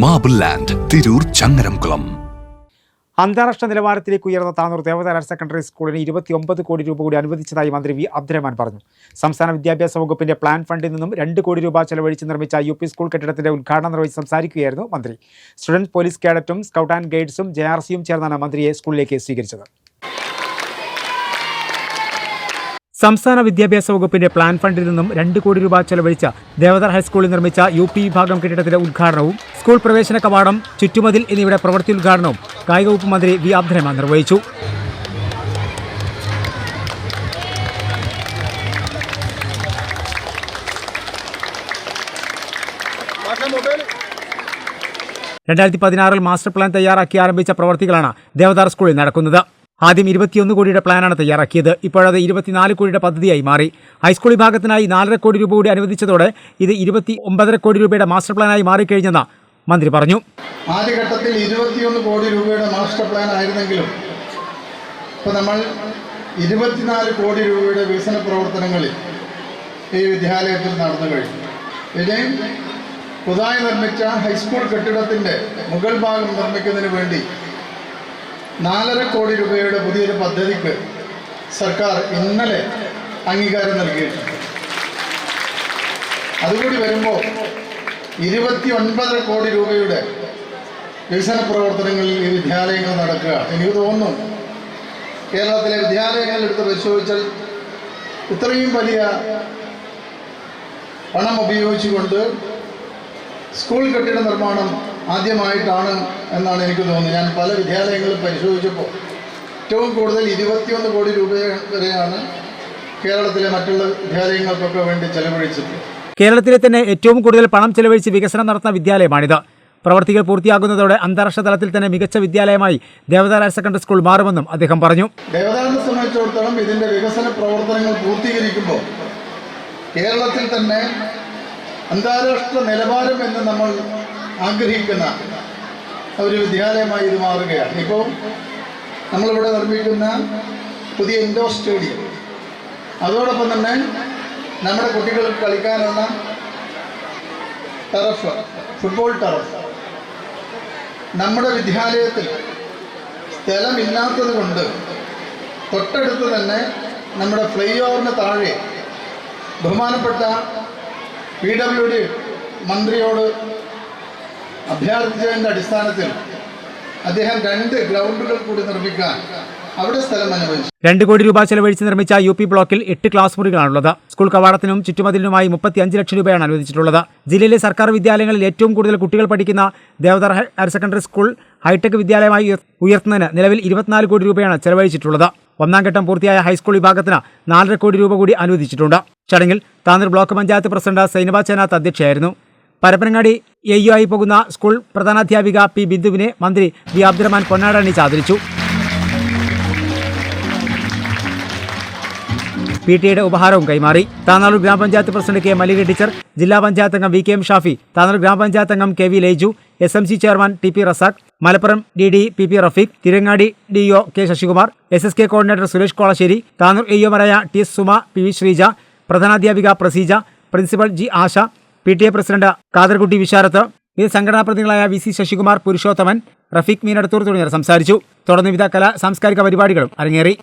Marble land Tirur Changaramkulam അന്താരാഷ്ട്ര നിലവാരത്തിലേക്ക് ഉയർന്ന താനൂർ ഹയർ സെക്കൻഡറി സ്കൂളിന് ഇരുപത്തിയൊമ്പത് കോടി രൂപ കൂടി അനുവദിച്ചതായി മന്ത്രി വി അബ്ദുറഹ്മാൻ പറഞ്ഞു. സംസ്ഥാന വിദ്യാഭ്യാസ വകുപ്പിന്റെ പ്ലാൻ ഫണ്ടിൽ നിന്നും രണ്ട് കോടി രൂപ ചെലവഴിച്ച് നിർമ്മിച്ച യു സ്കൂൾ കെട്ടിടത്തിന്റെ ഉദ്ഘാടനം നിർവഹിച്ച് സംസാരിക്കുകയായിരുന്നു മന്ത്രി. സ്റ്റുഡന്റ് പോലീസ് കേഡറ്റും സ്കൗട്ട് ആൻഡ് ഗൈഡ്സും ജെ ചേർന്നാണ് മന്ത്രിയെ സ്കൂളിലേക്ക് സ്വീകരിച്ചത്. സംസ്ഥാന വിദ്യാഭ്യാസ വകുപ്പിന്റെ പ്ലാൻ ഫണ്ടിൽ നിന്നും രണ്ട് കോടി രൂപ ചെലവഴിച്ച ദേവദർ ഹൈസ്കൂളിൽ നിർമ്മിച്ച യു പി വിഭാഗം കെട്ടിടത്തിന്റെ ഉദ്ഘാടനവും സ്കൂൾ പ്രവേശന കവാടം ചുറ്റുമതിൽ എന്നിവയുടെ പ്രവൃത്തി ഉദ്ഘാടനവും കായിക വകുപ്പ് മന്ത്രി വി അബ്ദുറഹ്മാൻ നിർവഹിച്ചു. രണ്ടായിരത്തി പതിനാറിൽ മാസ്റ്റർ പ്ലാൻ തയ്യാറാക്കി ആരംഭിച്ച പ്രവൃത്തികളാണ് ദേവദാർ സ്കൂളിൽ നടക്കുന്നത്. ആദ്യം ഇരുപത്തിയൊന്ന് കോടിയുടെ പ്ലാനാണ് തയ്യാറാക്കിയത്. ഇപ്പോഴത് ഇരുപത്തിനാല് കോടിയുടെ പദ്ധതിയായി മാറി. ഹൈസ്കൂൾ വിഭാഗത്തിനായി നാലര കോടി രൂപ കൂടി അനുവദിച്ചതോടെ ഇത് ഇരുപത്തി ഒമ്പതര കോടി രൂപയുടെ മാസ്റ്റർ പ്ലാനായി മാറിക്കഴിഞ്ഞെന്ന് മന്ത്രി പറഞ്ഞു. ആദ്യഘട്ടത്തിൽ ഇരുപത്തിയൊന്ന് കോടി രൂപയുടെ മാസ്റ്റർ പ്ലാൻ ആയിരുന്നെങ്കിലും ഇപ്പോൾ നമ്മൾ ഇരുപത്തിനാല് കോടി രൂപയുടെ വികസന പ്രവർത്തനങ്ങളിൽ ഈ വിദ്യാലയത്തിൽ നടന്നു കഴിഞ്ഞു. ഇനി പുതുതായി നിർമ്മിച്ച ഹൈസ്കൂൾ കെട്ടിടത്തിന്റെ മുകൾ ഭാഗം നിർമ്മിക്കുന്നതിന് വേണ്ടി നാലര കോടി രൂപയുടെ പുതിയൊരു പദ്ധതിക്ക് സർക്കാർ ഇന്നലെ അംഗീകാരം നൽകിയിട്ടുണ്ട്. അതുകൂടി വരുമ്പോൾ ഇരുപത്തി ഒൻപതര കോടി രൂപയുടെ വികസന പ്രവർത്തനങ്ങളിൽ ഈ വിദ്യാലയങ്ങൾ നടക്കുക എനിക്ക് തോന്നുന്നു കേരളത്തിലെ വിദ്യാലയങ്ങൾ എടുത്ത് പരിശോധിച്ചാൽ ഇത്രയും വലിയ പണം ഉപയോഗിച്ചുകൊണ്ട് സ്കൂൾ കെട്ടിട നിർമ്മാണം ആദ്യമായിട്ടാണ് എന്നാണ് എനിക്ക് തോന്നുന്നത്. ഞാൻ പല വിദ്യാലയങ്ങളും പരിശോധിച്ചപ്പോൾ ഏറ്റവും കൂടുതൽ ഇരുപത്തിയൊന്ന് കോടി രൂപ വരെയാണ് കേരളത്തിലെ മറ്റുള്ള വിദ്യാലയങ്ങൾക്കൊക്കെ വേണ്ടി ചെലവഴിച്ചത്. കേരളത്തിലെ തന്നെ ഏറ്റവും കൂടുതൽ പണം ചെലവഴിച്ച് വികസനം നടത്തുന്ന വിദ്യാലയമാണിത്. പ്രവർത്തികൾ പൂർത്തിയാകുന്നതോടെ അന്താരാഷ്ട്ര തലത്തിൽ തന്നെ മികച്ച വിദ്യാലയമായി ദേവദാർ ഹയർ സെക്കൻഡറി സ്കൂൾ മാറുമെന്നും അദ്ദേഹം പറഞ്ഞു. ദേവദാനത്തെ സംബന്ധിച്ചിടത്തോളം ഇതിന്റെ വികസന പ്രവർത്തനങ്ങൾ പൂർത്തീകരിക്കുമ്പോൾ കേരളത്തിൽ തന്നെ അന്താരാഷ്ട്ര നിലവാരം എന്ന് നമ്മൾ ആഗ്രഹിക്കുന്ന ഒരു വിദ്യാലയമായി ഇത് മാറുകയാണ്. ഇപ്പോൾ നമ്മളിവിടെ നിർമ്മിക്കുന്ന പുതിയ ഇൻഡോർ സ്റ്റേഡിയം അതോടൊപ്പം തന്നെ നമ്മുടെ കുട്ടികൾക്ക് കളിക്കാനുള്ള ടറഫ് ഫുട്ബോൾ ടറഫ് നമ്മുടെ വിദ്യാലയത്തിൽ സ്ഥലമില്ലാത്തത് കൊണ്ട് തൊട്ടടുത്ത് തന്നെ നമ്മുടെ ഫ്ലൈ ഓവറിന് താഴെ ബഹുമാനപ്പെട്ട പി ഡബ്ല്യു ഡി മന്ത്രിയോട് അഭ്യർത്ഥിച്ചതിന്റെ അടിസ്ഥാനത്തിൽ അദ്ദേഹം രണ്ട് ഗ്രൗണ്ടുകൾ കൂടി നിർമ്മിക്കാൻ അവിടെ സ്ഥലം അനുവദിച്ചു. രണ്ട് കോടി രൂപ ചെലവഴിച്ച് നിർമ്മിച്ച യു പി ബ്ലോക്കിൽ എട്ട് ക്ലാസ് മുറികളാണുള്ളത്. സ്കൂൾ കവാടത്തിനും ചുറ്റുമതിലിനുമായി മുപ്പത്തി അഞ്ച് ലക്ഷം രൂപയാണ് അനുവദിച്ചിട്ടുള്ളത്. ജില്ലയിലെ സർക്കാർ വിദ്യാലയങ്ങളിൽ ഏറ്റവും കൂടുതൽ കുട്ടികൾ പഠിക്കുന്ന Devadar higher secondary school hitech വിദ്യാലയമായി ഉയർത്തുന്നതിന് നിലവിൽ ഇരുപത്തിനാല് കോടി രൂപയാണ് ചെലവഴിച്ചിട്ടുള്ളത്. ഒന്നാം ഘട്ടം പൂർത്തിയായ ഹൈസ്കൂൾ വിഭാഗത്തിന് നാലര കോടി രൂപ കൂടി അനുവദിച്ചിട്ടുണ്ട്. ചടങ്ങിൽ താനൂർ ബ്ലോക്ക് പഞ്ചായത്ത് പ്രസിഡന്റ് സൈനബ ചേനാത്ത് അധ്യക്ഷയായിരുന്നു. പരപ്പനങ്ങാടി ആയി പോകുന്ന സ്കൂൾ പ്രധാനാധ്യാപിക പി ബിന്ദുവിനെ മന്ത്രി വി അബ്ദുറഹ്മാൻ പൊന്നാടാണി ആദരിച്ചു പി ടി എയുടെ ഉപഹാരവും കൈമാറി. താനാളൂർ ഗ്രാമപഞ്ചായത്ത് പ്രസിഡന്റ് കെ മല്ലിക ടീച്ചർ ജില്ലാ പഞ്ചായത്ത് അംഗം V K M Shafi Thanalur ഗ്രാമപഞ്ചായത്ത് അംഗം K V Laiju S M C chairman T P Razak Malappuram D D P P Rafeeq Thirangadi D O K Sasikumar S S K coordinator Suresh Kolassery Tanur A ഒമാരായ T S Suma P V Sreeja പ്രധാനാധ്യാപിക Praseeja principal G Asha P T A president Kadarkutty Visharath വിവിധ സംഘടനാ പ്രതിനിധികളായ V C Sasikumar Purushothaman Rafeeq Meenadathur തുടങ്ങിയവർ സംസാരിച്ചു. തുടർന്ന് വിവിധ കലാ സാംസ്കാരിക പരിപാടികളും അരങ്ങേറി.